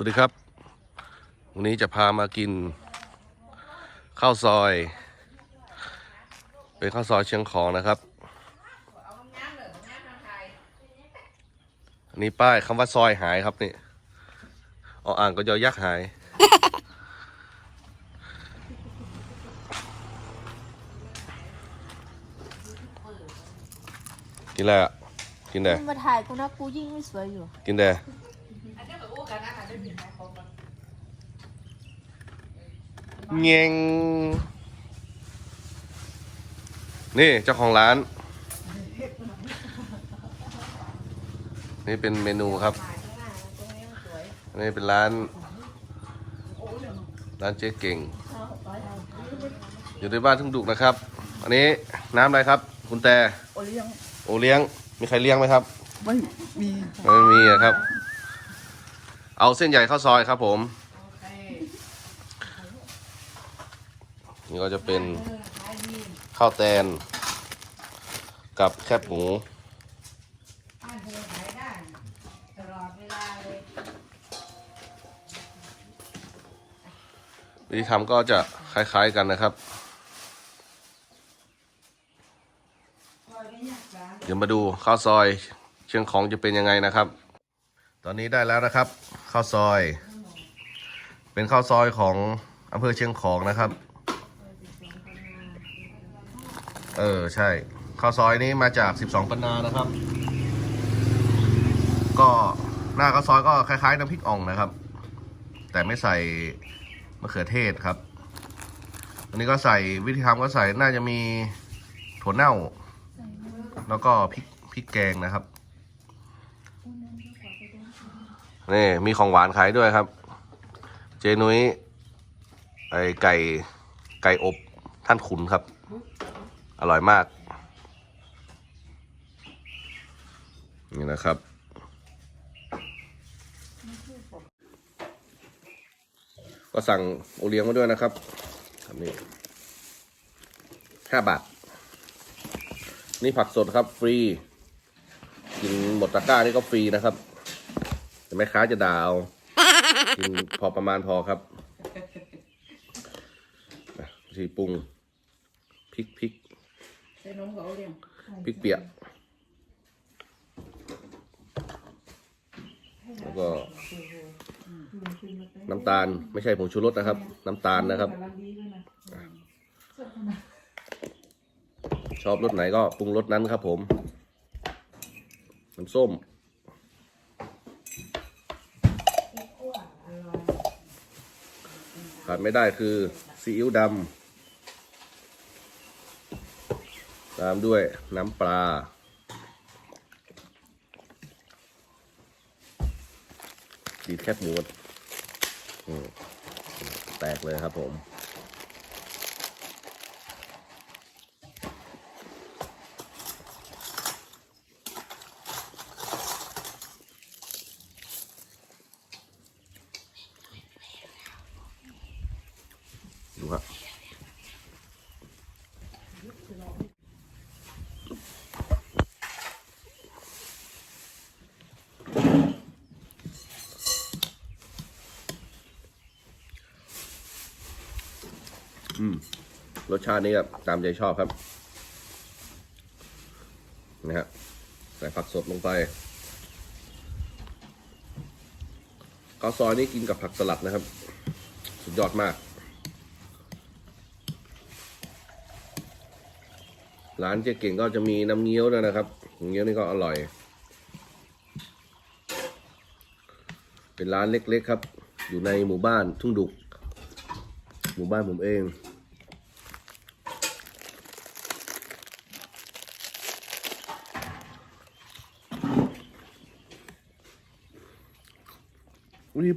วัสดีครับ วันนี้จะพามากิน ข้าวซอย เป็นข้าวซอยเชียงของนะครับ อันนี้ป้ายคำว่าซอยหายครับนี่เอาอ่างก็ยอยักษ์หาย กินอะไรอะกินแต่มึงมาถ่ายกูนะกูยิ่งไม่สวยอยู่ กินแต่ เงงนี่เจ้าของร้าน นี่เป็นเมนูครับอันนี้เป็นร้าน ร้านเจ๊เก่ง อยู่ในบ้านทุ่งดุกนะครับ อันนี้น้ำอะไรครับ คุณแต่โอเลี้ยง โอเลี้ยง มีใครเลี้ยงไหมครับ ไม่มี ไม่มีอะครับ เอาเส้นใหญ่ข้าวซอยครับผม นี่ก็จะเป็นข้าวแตน กับแคบหมูวิธีทำก็จะคล้าย ๆกันนะครับ เดี๋ยวมาดูข้าวซอยเชียงของจะเป็นยังไงนะครับ ตอนนี้ได้แล้วนะครับข้าวซอย เป็นข้าวซอยของอำเภอเชียงของนะครับ เออใช่ข้าวซอยนี้มาจาก 12 ปันนานะครับ ก็หน้าข้าวซอยก็คล้ายๆน้ำพริกอ่องนะครับ แต่ไม่ใส่มะเขือเทศครับ อันนี้ก็ใส่วิธีทำก็ใส่น่าจะมีถั่วเน่า แล้วก็พริกพริกแกงนะครับ นี่มีของหวานขายด้วยครับ เจนุ้ยไอไก่ไก่อบท่านขุนครับ อร่อยมาก นี่นะครับ ก็สั่งโอเลี้ยงมาด้วยนะครับครับนี่ห้าบาท นี่ผักสดครับฟรี กินหมดตะกร้านี่ก็ฟรีนะครับ แต่แม่ค้าจะด่าเอากินพอประมาณพอครับอะทีปรุงพริกพริกใส่นมกับโอเลี้ยงพริกเปียก แล้วก็ น้ำตาลไม่ใช่ผงชูรสนะครับ น้ำตาลนะครับ ชอบรสไหนก็ปรุงรสนั้นครับผม น้ำส้ม ขาดไม่ได้คือซีอิ๊วดำตามด้วยน้ำปลา ดีแคบหมูอืมแตกเลยครับผม อืม รสชาตินี้ครับตามใจชอบครับ นะฮะใส่ผักสดลงไปข้าวซอยนี่กินกับผักสลัดนะครับ สุดยอดมาก ร้านเจ๊เก่งก็จะมีน้ำเงี้ยวด้วยนะครับน้ำเงี้ยวนี่ก็อร่อย เป็นร้านเล็กๆครับ อยู่ในหมู่บ้านทุ่งดุก หมู่บ้านผมเอง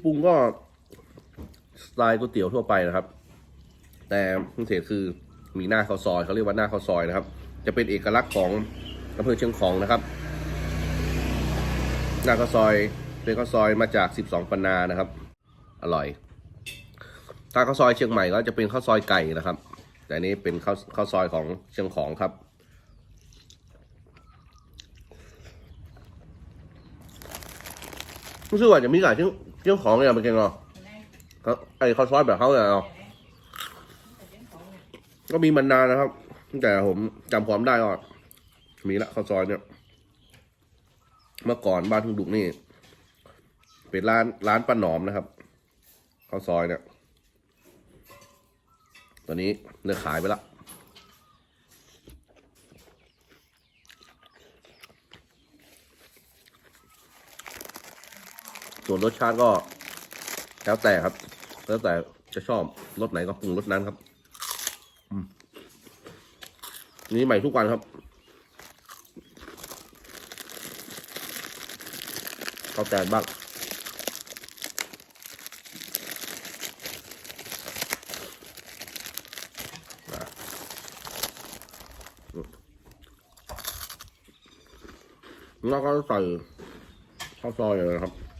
ปรุงก็สไตล์ก๋วยเตี๋ยวทั่วไปนะครับ แต่พิเศษคือมีหน้าข้าวซอยเขาเรียกว่าหน้าข้าวซอยนะครับ จะเป็นเอกลักษณ์ของอำเภอเชียงของนะครับ หน้าข้าวซอยเป็นข้าวซอยมาจาก 12 ปันนานะครับ อร่อย ถ้าข้าวซอยเชียงใหม่ก็จะเป็นข้าวซอยไก่นะครับ แต่นี้เป็นข้าวข้าวซอยของเชียงของครับรู้สึกว่าจะมีหลายชิ้ นชิ้นของเนี่ยเป็นไงเนาะเขาไอ้ข้าวซอยแบบเขาเนี่ยเนาะก็มีมานานนะครับตั้งแต่ผมจำความได้ก็มีละข้าวซอยเนี่ย เมื่อก่อนบ้านทุ่งดุกนี่ เป็นร้านร้านป้าหนอมนะครับข้าวซอยเนี่ย ตอนนี้เลิกขายไปละ ส่วนรสชาติก็แล้วแต่ครับ แล้วแต่จะชอบรสไหนก็ปรุงรสนั้นครับนี่ใหม่ทุกวันครับข้าวแตนบ้างแล้วก็ใส่ข้าวซอยเลยครับ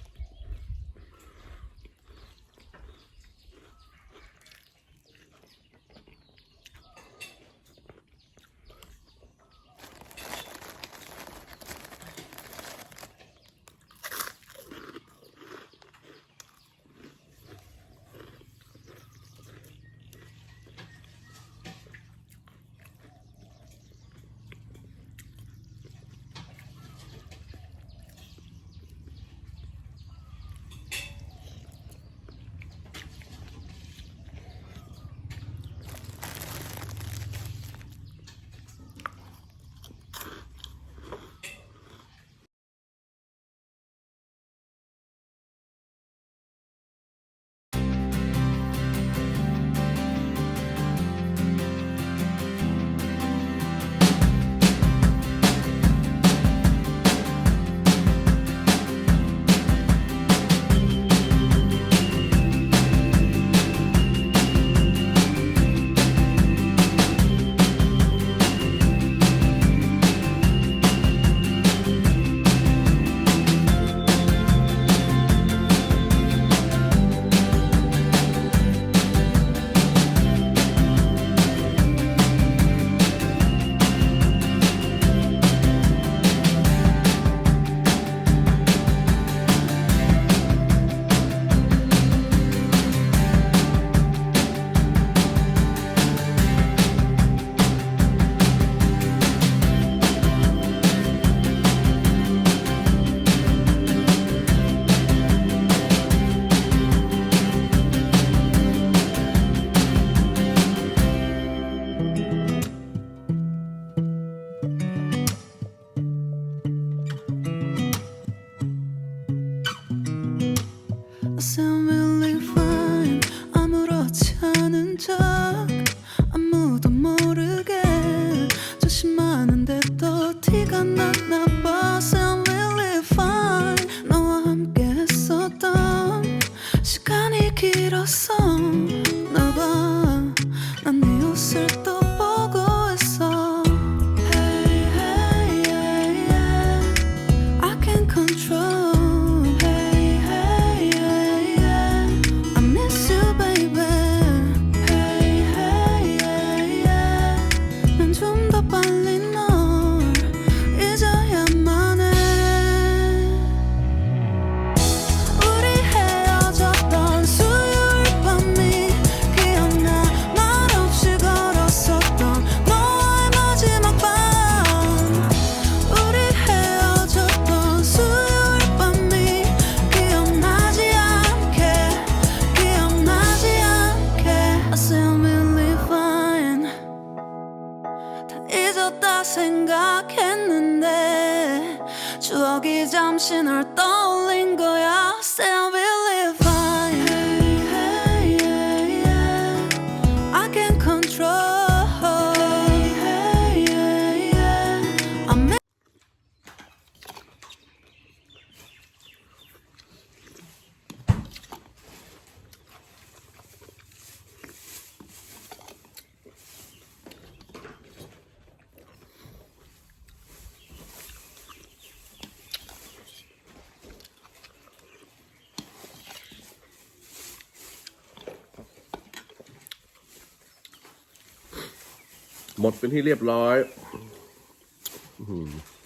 หมดเป็นที่เรียบร้อย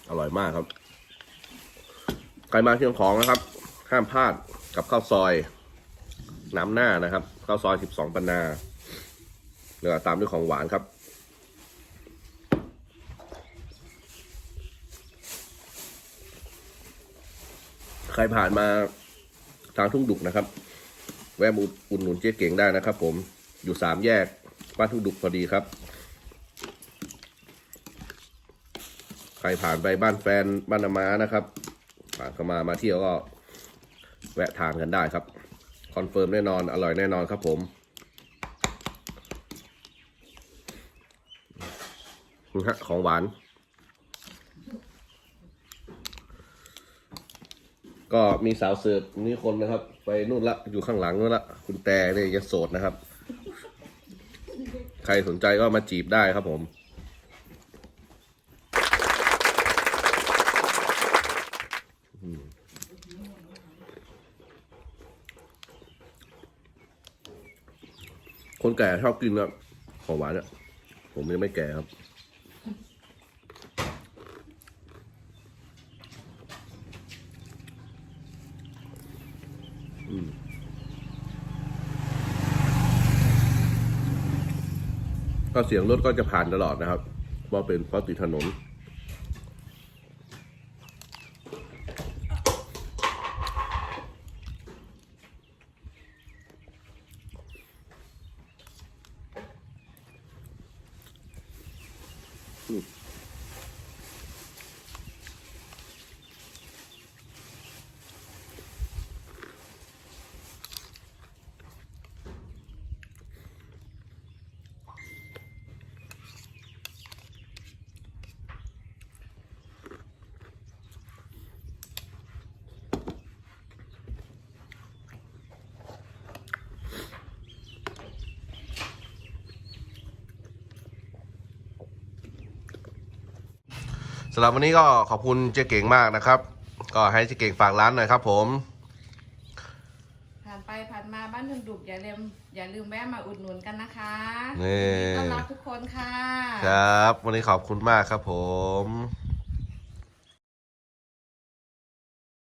อร่อยมากครับ ใครมาเชียงของนะครับ ห้ามพลาดกับข้าวซอย น้ำหน้านะครับ ข้าวซอยสิบสองปันนาแล้วก็ตามด้วยของหวานครับ ใครผ่านมาทางทุ่งดุกนะครับ แวะมาอุดหนุนเจ๊เก่งได้นะครับผมอยู่สามแยกบ้านทุ่งดุกพอดีครับ ใครผ่านไปบ้านแฟนบ้านนามานะครับ ผ่านเข้ามามาเที่ยวก็ แวะทานกันได้ครับ คอนเฟิร์มแน่นอนอร่อยแน่นอนครับผมฮะของหวาน ก็มีสาวเสิร์ฟนี่คนนะครับ ไปนู่นละอยู่ข้างหลังนู่นละคุณแต่เนี่ยยังโสดนะครับ ใครสนใจก็มาจีบได้ครับผม คนแก่ชอบกินครับของหวานเนี่ยผมยังไม่แก่ครับก็เสียงรถก็จะผ่านตลอดนะครับเพราะเป็นเพราะติดถนน สำหรับวันนี้ก็ขอบคุณเจ๊เก่งมากนะครับ ก็ให้เจ๊เก่งฝากร้านหน่อยครับ ผมผ่านไปผ่านมาบ้านทุ่งดุกอย่าลืมอย่าลืมแวะมาอุดหนุนกันนะคะนี่ยินดีต้อนรับทุกคนค่ะ ครับ วันนี้ขอบคุณมากครับผมค